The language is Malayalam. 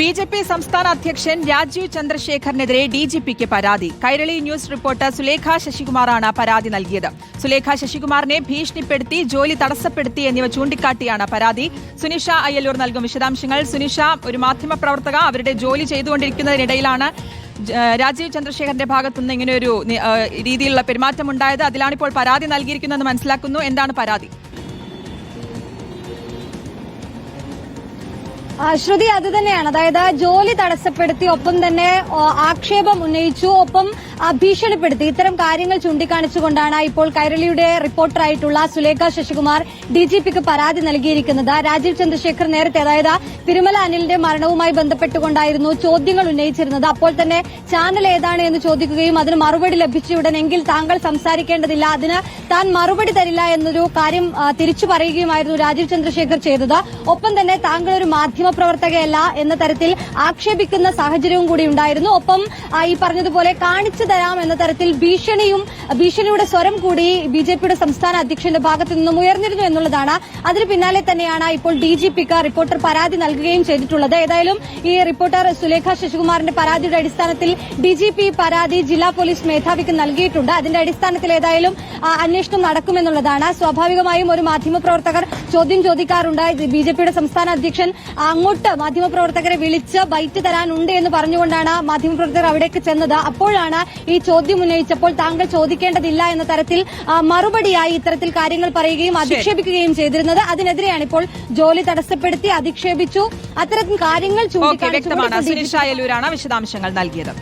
ബി ജെ പി സംസ്ഥാന അധ്യക്ഷൻ രാജീവ് ചന്ദ്രശേഖറിനെതിരെ ഡി ജി പിക്ക് പരാതി. കൈരളി ന്യൂസ് റിപ്പോർട്ടർ സുലേഖ ശശികുമാറാണ് പരാതി നൽകിയത്. സുലേഖ ശശികുമാറിനെ ഭീഷണിപ്പെടുത്തി ജോലി തടസ്സപ്പെടുത്തി എന്നിവ ചൂണ്ടിക്കാട്ടിയാണ് പരാതി. സുനിഷ അയ്യല്ലൂർ നൽകും വിശദാംശങ്ങൾ. സുനിഷ ഒരു മാധ്യമപ്രവർത്തക അവരുടെ ജോലി ചെയ്തുകൊണ്ടിരിക്കുന്നതിനിടയിലാണ് രാജീവ് ചന്ദ്രശേഖറിന്റെ ഭാഗത്തുനിന്ന് ഇങ്ങനെ ഒരു രീതിയിലുള്ള പെരുമാറ്റം ഉണ്ടായത് അതിലാണ് ഇപ്പോൾ പരാതി നൽകിയിരിക്കുന്നതെന്ന് മനസ്സിലാക്കുന്നു. എന്താണ് പരാതി? ശ്രുതി അത് തന്നെയാണ്. അതായത് ജോലി തടസ്സപ്പെടുത്തി ഒപ്പം തന്നെ ആക്ഷേപം ഉന്നയിച്ചു ഒപ്പം ഭീഷണിപ്പെടുത്തി. ഇത്തരം കാര്യങ്ങൾ ചൂണ്ടിക്കാണിച്ചുകൊണ്ടാണ് ഇപ്പോൾ കൈരളിയുടെ റിപ്പോർട്ടറായിട്ടുള്ള സുലേഖ ശശികുമാർ ഡി ജി പിക്ക് പരാതി നൽകിയിരിക്കുന്നത്. രാജീവ് ചന്ദ്രശേഖർ നേരത്തെ അതായത് തിരുമല അനിലിന്റെ മരണവുമായി ബന്ധപ്പെട്ടുകൊണ്ടായിരുന്നു ചോദ്യങ്ങൾ ഉന്നയിച്ചിരുന്നത്. അപ്പോൾ തന്നെ ചാനൽ ഏതാണ് എന്ന് ചോദിക്കുകയും അതിന് മറുപടി ലഭിച്ചയുടനെങ്കിൽ താങ്കൾ സംസാരിക്കേണ്ടതില്ല. അതിന് താൻ മറുപടി തരില്ല എന്നൊരു കാര്യം തിരിച്ചു പറയുകയുമായിരുന്നു രാജീവ് ചന്ദ്രശേഖർ ചെയ്തത്. ഒപ്പം തന്നെ താങ്കൾ ഒരു മാധ്യമ പ്രവർത്തകയല്ല എന്ന തരത്തിൽ ആക്ഷേപിക്കുന്ന സാഹചര്യവും കൂടി ഉണ്ടായിരുന്നു. ഒപ്പം ഈ പറഞ്ഞതുപോലെ കാണിച്ചു തരാം എന്ന തരത്തിൽ ഭീഷണിയും ഭീഷണിയുടെ സ്വരം കൂടി ബി ജെ പിയുടെ സംസ്ഥാന അധ്യക്ഷന്റെ ഭാഗത്തു നിന്നും ഉയർന്നിരുന്നു എന്നുള്ളതാണ്. അതിന് പിന്നാലെ തന്നെയാണ് ഇപ്പോൾ ഡി ജി പിക്ക് റിപ്പോർട്ടർ പരാതി നൽകുകയും ചെയ്തിട്ടുള്ളത്. ഏതായാലും ഈ റിപ്പോർട്ടർ സുലേഖ ശശികുമാറിന്റെ പരാതിയുടെ അടിസ്ഥാനത്തിൽ ഡി ജി പി പരാതി ജില്ലാ പോലീസ് മേധാവിക്ക് നൽകിയിട്ടുണ്ട്. അതിന്റെ അടിസ്ഥാനത്തിൽ ഏതായാലും അന്വേഷണം നടക്കുമെന്നുള്ളതാണ്. സ്വാഭാവികമായും ഒരു മാധ്യമപ്രവർത്തകർ ചോദ്യം ചോദിക്കാറുണ്ട്. ബി ജെ പിയുടെ സംസ്ഥാന അധ്യക്ഷൻ അങ്ങോട്ട് മാധ്യമപ്രവർത്തകരെ വിളിച്ച് ബൈറ്റ് തരാനുണ്ട് എന്ന് പറഞ്ഞുകൊണ്ടാണ് മാധ്യമപ്രവർത്തകർ അവിടേക്ക് ചെന്നത്. അപ്പോഴാണ് ഈ ചോദ്യം ഉന്നയിച്ചപ്പോൾ താങ്കൾ ചോദിക്കേണ്ടതില്ല എന്ന തരത്തിൽ മറുപടിയായി ഇത്തരത്തിൽ കാര്യങ്ങൾ പറയുകയും അധിക്ഷേപിക്കുകയും ചെയ്തിരുന്നത്. അതിനെതിരെയാണ് ഇപ്പോൾ ജോലി തടസ്സപ്പെടുത്തി അധിക്ഷേപിച്ചു. അത്തരത്തിൽ കാര്യങ്ങൾ അയ്യല്ലൂരാണ് വിശദാംശങ്ങൾ നൽകിയത്.